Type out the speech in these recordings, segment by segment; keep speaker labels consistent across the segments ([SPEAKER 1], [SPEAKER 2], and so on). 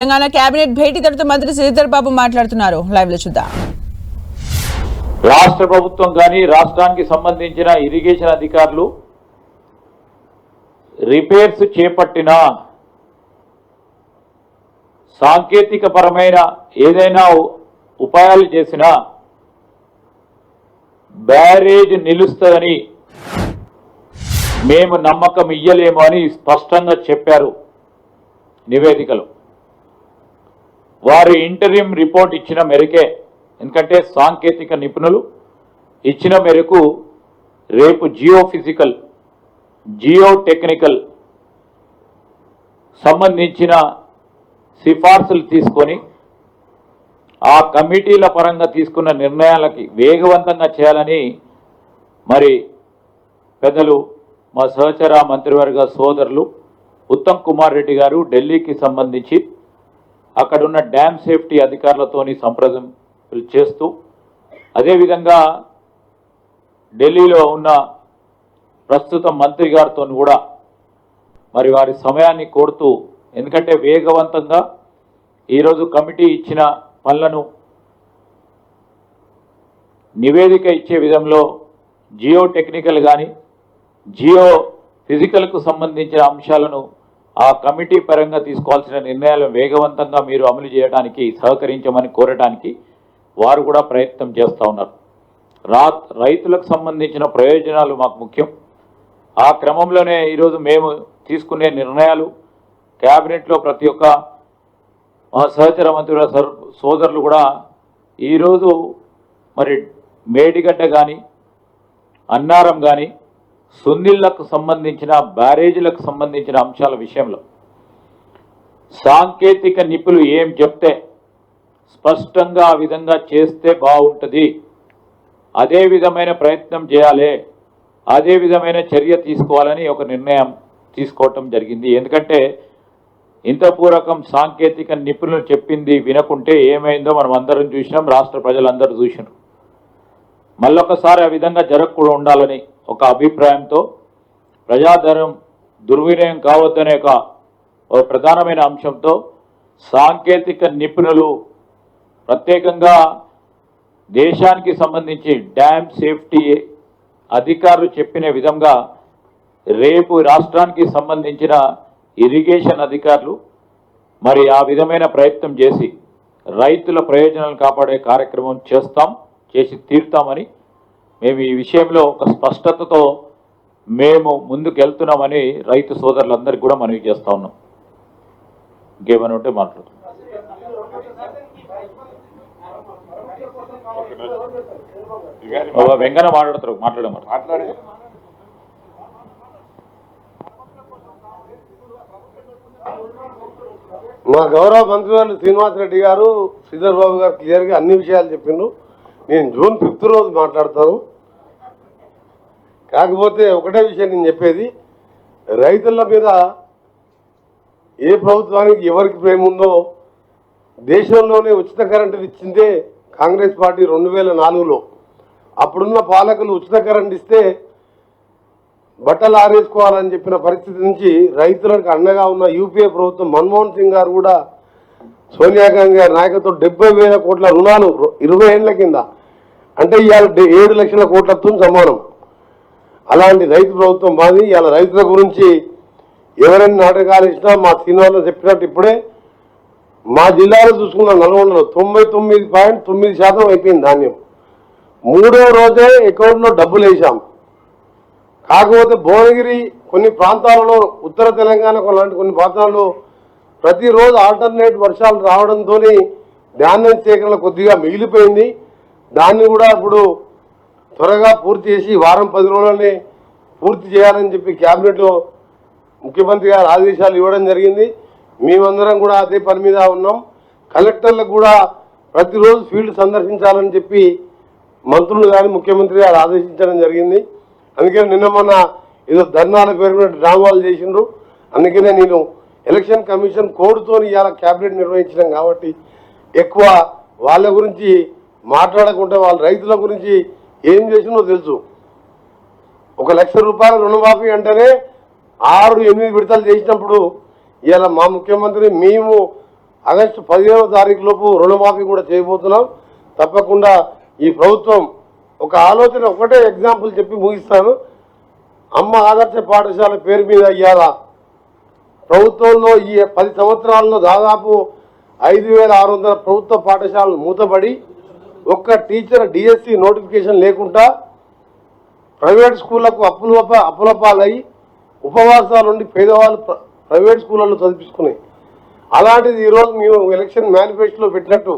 [SPEAKER 1] Telangana cabinet భేటీ తర్వాత మంత్రి శ్రీధర్ బాబు మాట్లాడుతున్నారు. లైవ్లో చూద్దాం.
[SPEAKER 2] రాష్ట్ర ప్రభుత్వం కానీ రాష్ట్రానికి సంబంధించిన ఇరిగేషన్ అధికారులు రిపేర్స్ చేపట్టిన సాంకేతిక పరమైన ఏదైనా ఉపాయాలు చేసినా బ్యారేజ్ నిలుస్తుందని మేము నమ్మకం ఇయ్యలేము అని స్పష్టంగా చెప్పారు నివేదికలు. వారు ఇంటర్వ్యూ రిపోర్ట్ ఇచ్చిన మేరకే ఎందుకంటే సాంకేతిక నిపుణులు ఇచ్చిన మేరకు రేపు జియో ఫిజికల్ జియో టెక్నికల్ సంబంధించిన సిఫార్సులు తీసుకొని ఆ కమిటీల పరంగా తీసుకున్న నిర్ణయాలకి వేగవంతంగా చేయాలని మరి పెద్దలు మా సహచర మంత్రివర్గ సోదరులు ఉత్తమ్ కుమార్ రెడ్డి గారు ఢిల్లీకి సంబంధించి అక్కడున్న డ్యామ్ సేఫ్టీ అధికారులతోని సంప్రదింపులు చేస్తూ అదేవిధంగా ఢిల్లీలో ఉన్న ప్రస్తుత మంత్రి గారితో కూడా మరి వారి సమయాన్ని కోరుతూ ఎందుకంటే వేగవంతంగా ఈరోజు కమిటీ ఇచ్చిన పనులను నివేదిక ఇచ్చే విధంలో జియో టెక్నికల్ కానీ జియో ఫిజికల్కు సంబంధించిన అంశాలను ఆ కమిటీ పరంగా తీసుకోవాల్సిన నిర్ణయాలను వేగవంతంగా మీరు అమలు చేయడానికి సహకరించమని కోరడానికి వారు కూడా ప్రయత్నం చేస్తూ ఉన్నారు. రా రైతులకు సంబంధించిన ప్రయోజనాలు మాకు ముఖ్యం. ఆ క్రమంలోనే ఈరోజు మేము తీసుకునే నిర్ణయాలు క్యాబినెట్లో ప్రతి ఒక్క సహచర మంత్రుల సర్- సోదరులు కూడా ఈరోజు మరి మేడిగడ్డ కానీ అన్నారం కానీ సున్నిళ్ళకు సంబంధించిన బ్యారేజీలకు సంబంధించిన అంశాల విషయంలో సాంకేతిక నిపుణులు ఏం చెప్తే స్పష్టంగా ఆ విధంగా చేస్తే బాగుంటుంది. అదే విధమైన ప్రయత్నం చేయాలి. అదే విధమైన చర్య తీసుకోవాలని ఒక నిర్ణయం తీసుకోవటం జరిగింది. ఎందుకంటే ఇంతపూర్వకం సాంకేతిక నిపుణులు చెప్పింది వినకుంటే ఏమైందో మనం అందరం చూసినాం రాష్ట్ర ప్రజలందరూ చూసినారు. మళ్ళొకసారి ఆ విధంగా జరగకుండా ఉండాలని ఒక అభిప్రాయంతో ప్రజాధనం దుర్వినియోగం కావద్దనే ఒక ఒక ప్రధానమైన అంశంతో సాంకేతిక నిపుణులు ప్రత్యేకంగా దేశానికి సంబంధించి డ్యామ్ సేఫ్టీ అధికారులు చెప్పిన విధంగా రేపు రాష్ట్రానికి సంబంధించిన ఇరిగేషన్ అధికారులు మరి ఆ విధమైన ప్రయత్నం చేసి రైతుల ప్రయోజనాలను కాపాడే కార్యక్రమం చేస్తాం చేసి తీరుతామని మేము ఈ విషయంలో ఒక స్పష్టతతో మేము ముందుకు వెళ్తున్నామని రైతు సోదరులందరికీ కూడా మనవి చేస్తా ఉన్నాం. ఇంకేమైనా ఉంటే మాట్లాడుతాం. బాబా, వెంకన్న మాట్లాడతారు మాట్లాడమాట
[SPEAKER 3] మాట్లాడే
[SPEAKER 4] మా గౌరవ మంత్రి గారు శ్రీనివాసరెడ్డి గారు శ్రీధర్ బాబు గారు క్లియర్గా అన్ని విషయాలు చెప్పిండ్రు. నేను జూన్ ఫిఫ్త్ రోజు మాట్లాడతాను కాకపోతే ఒకటే విషయం నేను చెప్పేది రైతుల మీద ఏ ప్రభుత్వానికి ఎవరికి ప్రేమ ఉందో దేశంలోనే ఉచిత కరెంటు ఇచ్చిందే కాంగ్రెస్ పార్టీ రెండు వేల నాలుగులో. అప్పుడున్న పాలకులు ఉచిత కరెంట్ ఇస్తే బట్టలు ఆరేసుకోవాలని చెప్పిన పరిస్థితి నుంచి రైతులకు అండగా ఉన్న యూపీఏ ప్రభుత్వం మన్మోహన్ సింగ్ గారు కూడా సోనియా గాంధీ గారి నాయకత్వం డెబ్బై వేల కోట్ల రుణాలు ఇరవై ఏళ్ళ కింద అంటే ఇవాళ ఏడు లక్షల కోట్లతో సమానం. అలాంటి రైతు ప్రభుత్వం మాది. ఇవాళ రైతుల గురించి ఎవరైనా నాటకాలు ఇచ్చినా మా శ్రీనివాసం చెప్పినట్టు ఇప్పుడే మా జిల్లాలో చూసుకున్న నల్గొండలో తొంభై తొమ్మిది పాయింట్ తొమ్మిది శాతం అయిపోయింది ధాన్యం. మూడో రోజే అకౌంట్లో డబ్బులు వేసాం కాకపోతే భువనగిరి కొన్ని ప్రాంతాలలో ఉత్తర తెలంగాణ లాంటి కొన్ని ప్రాంతాల్లో ప్రతిరోజు ఆల్టర్నేట్ వర్షాలు రావడంతో ధాన్యం సేకరణ కొద్దిగా మిగిలిపోయింది. దాన్ని కూడా ఇప్పుడు త్వరగా పూర్తి చేసి వారం పది రోజులనే పూర్తి చేయాలని చెప్పి క్యాబినెట్లో ముఖ్యమంత్రి గారు ఆదేశాలు ఇవ్వడం జరిగింది. మేమందరం కూడా అదే పని మీద ఉన్నాం. కలెక్టర్లకు కూడా ప్రతిరోజు ఫీల్డ్ సందర్శించాలని చెప్పి మంత్రులు కానీ ముఖ్యమంత్రి గారు ఆదేశించడం జరిగింది. అందుకని నిన్న మొన్న ఏదో ధర్నాల పేరు మీద డ్రామాలు చేసిండ్రు. అందుకనే నేను ఎలక్షన్ కమిషన్ కోడ్తో ఇవాళ క్యాబినెట్ నిర్వహించినాం కాబట్టి ఎక్కువ వాళ్ళ గురించి మాట్లాడకుంటే వాళ్ళ రైతుల గురించి ఏం చేసినో తెలుసు. ఒక లక్ష రూపాయల రుణమాఫీ అంటేనే ఆరు ఎనిమిది విడతలు చేసినప్పుడు ఇలా మా ముఖ్యమంత్రి మేము ఆగస్టు పదిహేనవ తారీఖు లోపు రుణమాఫీ కూడా చేయబోతున్నాం. తప్పకుండా ఈ ప్రభుత్వం ఒక ఆలోచన ఒకటే ఎగ్జాంపుల్ చెప్పి ముగిస్తాను. అమ్మ ఆదర్శ పాఠశాల పేరు మీద ఇయ్యాల ప్రభుత్వంలో ఈ పది సంవత్సరాల్లో దాదాపు ఐదు వేల ఆరు వందల ప్రభుత్వ పాఠశాలలు మూతబడి ఒక్క టీచర్ డిఎస్సి నోటిఫికేషన్ లేకుండా ప్రైవేట్ స్కూళ్ళకు అప్పులు అప్పులపాలై ఉపవాసాల నుండి పేదవాళ్ళు ప్ర- ప్రైవేట్ స్కూళ్ళలో చదివించుకున్నాయి అలాంటిది ఈరోజు మేము ఎలక్షన్ మేనిఫెస్టోలో పెట్టినట్టు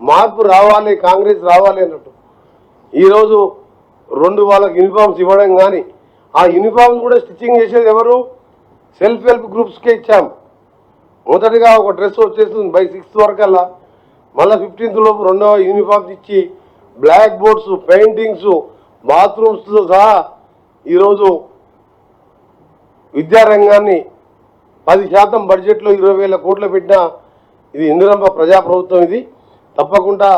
[SPEAKER 4] మార్పు రావాలి కాంగ్రెస్ రావాలి అన్నట్టు. ఈరోజు రెండు వాళ్ళకి యూనిఫామ్స్ ఇవ్వడం కానీ ఆ యూనిఫామ్స్ కూడా స్టిచ్చింగ్ చేసేది ఎవరు? సెల్ఫ్ హెల్ప్ గ్రూప్స్కే ఇచ్చాం. మొదటిగా ఒక డ్రెస్ వచ్చేస్తుంది బై సిక్స్త్ వరకల్లా. మళ్ళీ ఫిఫ్టీన్త్ లోపు రెండవ యూనిఫామ్స్ ఇచ్చి బ్లాక్ బోర్డ్స్ పెయింటింగ్స్ బాత్రూమ్స్తో సహా ఈరోజు విద్యారంగాన్ని పది శాతం బడ్జెట్లో ఇరవై వేల కోట్లు పెట్టిన ఇది ఇందిరమ్మ ప్రజాప్రభుత్వం ఇది. తప్పకుండా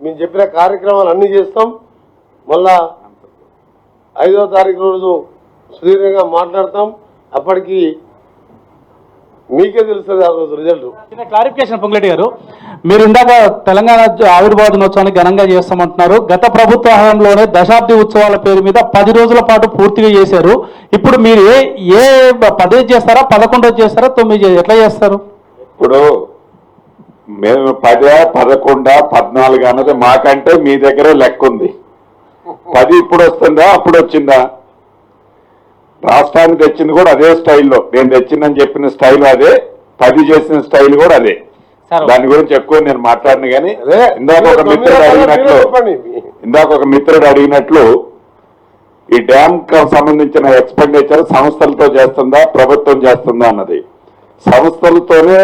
[SPEAKER 4] మేము చెప్పిన కార్యక్రమాలు అన్నీ చేస్తాం. మళ్ళా ఐదో తారీఖు రోజు సుదీర్ఘంగా మాట్లాడతాం. అప్పటికి మీకే తెలుస్తుంది ఆ రోజు రిజల్ట్
[SPEAKER 3] చిన్న క్లారిఫికేషన్ పొంగులేటి గారు. మీరు ఇందాక తెలంగాణ ఆవిర్భావ దినోత్సవాన్ని ఘనంగా చేస్తామంటున్నారు. గత ప్రభుత్వ హయాంలోనే దశాబ్ది ఉత్సవాల పేరు మీద పది రోజుల పాటు పూర్తిగా చేశారు. ఇప్పుడు మీరు ఏ ఏ పదేది చేస్తారా పదకొండోది చేస్తారా తొమ్మిది ఎట్లా చేస్తారు?
[SPEAKER 5] ఇప్పుడు మేము పదే పదకొండా పద్నాలుగు అన్నది మాకంటే మీ దగ్గరే లెక్క ఉంది. పది ఇప్పుడు వస్తుందా అప్పుడు వచ్చిందా? రాష్ట్రానికి తెచ్చింది కూడా అదే స్టైల్లో. నేను తెచ్చిందని చెప్పిన స్టైల్ అదే పది చేసిన స్టైల్ కూడా అదే. దాని గురించి ఎక్కువ నేను మాట్లాడిన కానీ ఇందాక ఒక మిత్రుడు అడిగినట్లు ఇందాక ఒక మిత్రుడు అడిగినట్లు ఈ డ్యామ్కు సంబంధించిన ఎక్స్పెండిచర్ సంస్థలతో చేస్తుందా ప్రభుత్వం చేస్తుందా అన్నది. సంస్థలతోనే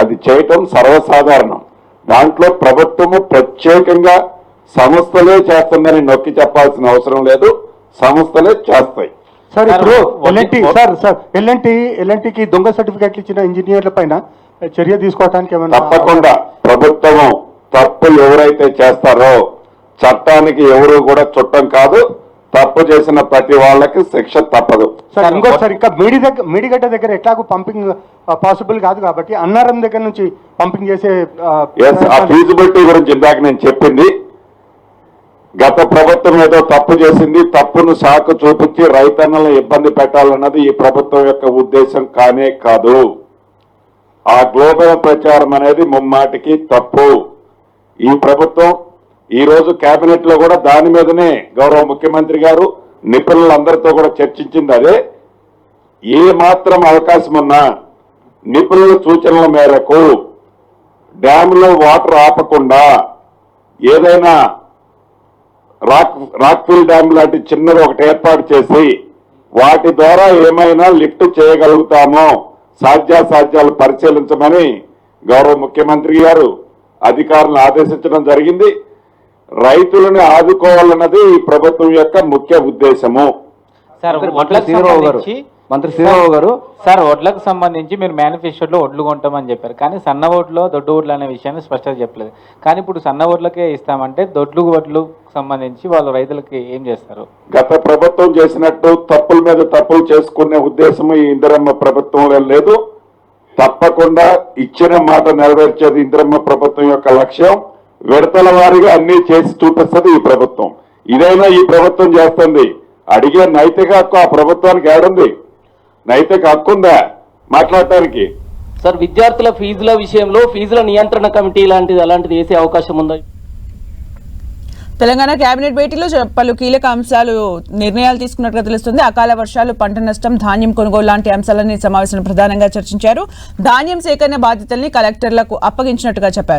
[SPEAKER 5] అది చేయటం సర్వసాధారణం. దాంట్లో ప్రభుత్వము ప్రత్యేకంగా సంస్థలే చేస్తుందని నొక్కి చెప్పాల్సిన అవసరం లేదు సంస్థలే చేస్తాయి.
[SPEAKER 6] సార్ ఇప్పుడు L N T sir sir L N T ఎల్ఎన్టీకి దొంగ సర్టిఫికెట్లు ఇచ్చిన ఇంజనీర్ల పైన చర్య తీసుకోవడానికి ఏమైనా
[SPEAKER 5] తప్పకుండా. ప్రభుత్వము తప్పు ఎవరైతే చేస్తారో చట్టానికి ఎవరు కూడా చుట్టం కాదు. తప్పు చేసిన ప్రతి వాళ్ళకి శిక్ష తప్పదు.
[SPEAKER 6] సార్ ఇంకా మీడి దగ్గర మీడిగడ్డ దగ్గర ఎట్లాగో పంపింగ్ పాసిబుల్ కాదు కాబట్టి అన్నారం దగ్గర నుంచి పంపింగ్ చేసే
[SPEAKER 5] ఫీజిబిలిటీ గురించి ఇందాక నేను చెప్పింది. గత ప్రభుత్వం ఏదో తప్పు చేసింది తప్పును సాకు చూపించి రైతన్నలను ఇబ్బంది పెట్టాలన్నది ఈ ప్రభుత్వం యొక్క ఉద్దేశం కానే కాదు. ఆ గ్లోబల్ ప్రచారం అనేది ముమ్మాటికి తప్పు. ఈ ప్రభుత్వం ఈ రోజు కేబినెట్లో కూడా దాని మీదనే గౌరవ ముఖ్యమంత్రి గారు నిపుణులందరితో కూడా చర్చించింది అదే. ఏ మాత్రం అవకాశం ఉన్నా నిపుణుల సూచనల మేరకు డ్యామ్లో వాటర్ ఆపకుండా ఏదైనా రాక్ రాక్ఫిల్ డ్యామ్ లాంటి చిన్నది ఒకటి ఏర్పాటు చేసి వాటి ద్వారా ఏమైనా లిఫ్ట్ చేయగలుగుతామో సాధ్యాసాధ్యాలు పరిశీలించమని గౌరవ ముఖ్యమంత్రి గారు అధికారులను ఆదేశించడం జరిగింది. రైతులను ఆదుకోవాలన్నది ఈ ప్రభుత్వం యొక్క ముఖ్య ఉద్దేశము.
[SPEAKER 7] సార్
[SPEAKER 8] మంత్రి
[SPEAKER 7] వడ్లకు
[SPEAKER 8] శ్రీరావు గారు.
[SPEAKER 7] సంబంధించి
[SPEAKER 8] మంత్రి శ్రీరావు గారు.
[SPEAKER 7] సార్ వడ్లకు సంబంధించి మీరు మేనిఫెస్టోలో వడ్లు కొంటామని చెప్పారు. కానీ సన్న ఓట్లో దొడ్డు ఓట్లు అనే విషయాన్ని స్పష్టంగా చెప్పలేదు. కానీ ఇప్పుడు సన్న ఓట్లకే ఇస్తామంటే దొడ్లు వడ్లు సంబంధించి వాళ్ళు రైతులకి ఏం చేస్తారు?
[SPEAKER 5] గత ప్రభుత్వం చేసినట్టు తప్పుల మీద తప్పులు చేసుకునే ఉద్దేశం ఈ ఇందిరమ్మ ప్రభుత్వంలో లేదు. తప్పకుండా ఇచ్చిన మాట నెరవేర్చేది ఇందిరమ్మ ప్రభుత్వం యొక్క లక్ష్యం. విడతల వారీగా అన్ని చేసి చూపిస్తుంది ఈ ప్రభుత్వం. ఇదైనా ఈ ప్రభుత్వం చేస్తుంది. అడిగే నైతిక హక్కు ఆ ప్రభుత్వానికి ఏడుంది? నైతిక హక్కు ఉందా? మాట్లాడటానికి.
[SPEAKER 8] సార్ విద్యార్థుల ఫీజుల విషయంలో ఫీజుల నియంత్రణ కమిటీ లాంటిది అలాంటిది వేసే అవకాశం ఉందా?
[SPEAKER 1] తెలంగాణ కేబినెట్ భేటీలో పలు కీలక అంశాలు నిర్ణయాలు తీసుకున్నట్టుగా తెలుస్తుంది. అకాల వర్షాలు పంట నష్టం ధాన్యం కొనుగోలు లాంటి అంశాలని సమావేశంలో ప్రధానంగా చర్చించారు. ధాన్యం సేకరణ బాధ్యతల్ని కలెక్టర్లకు అప్పగించినట్టుగా చెప్పారు.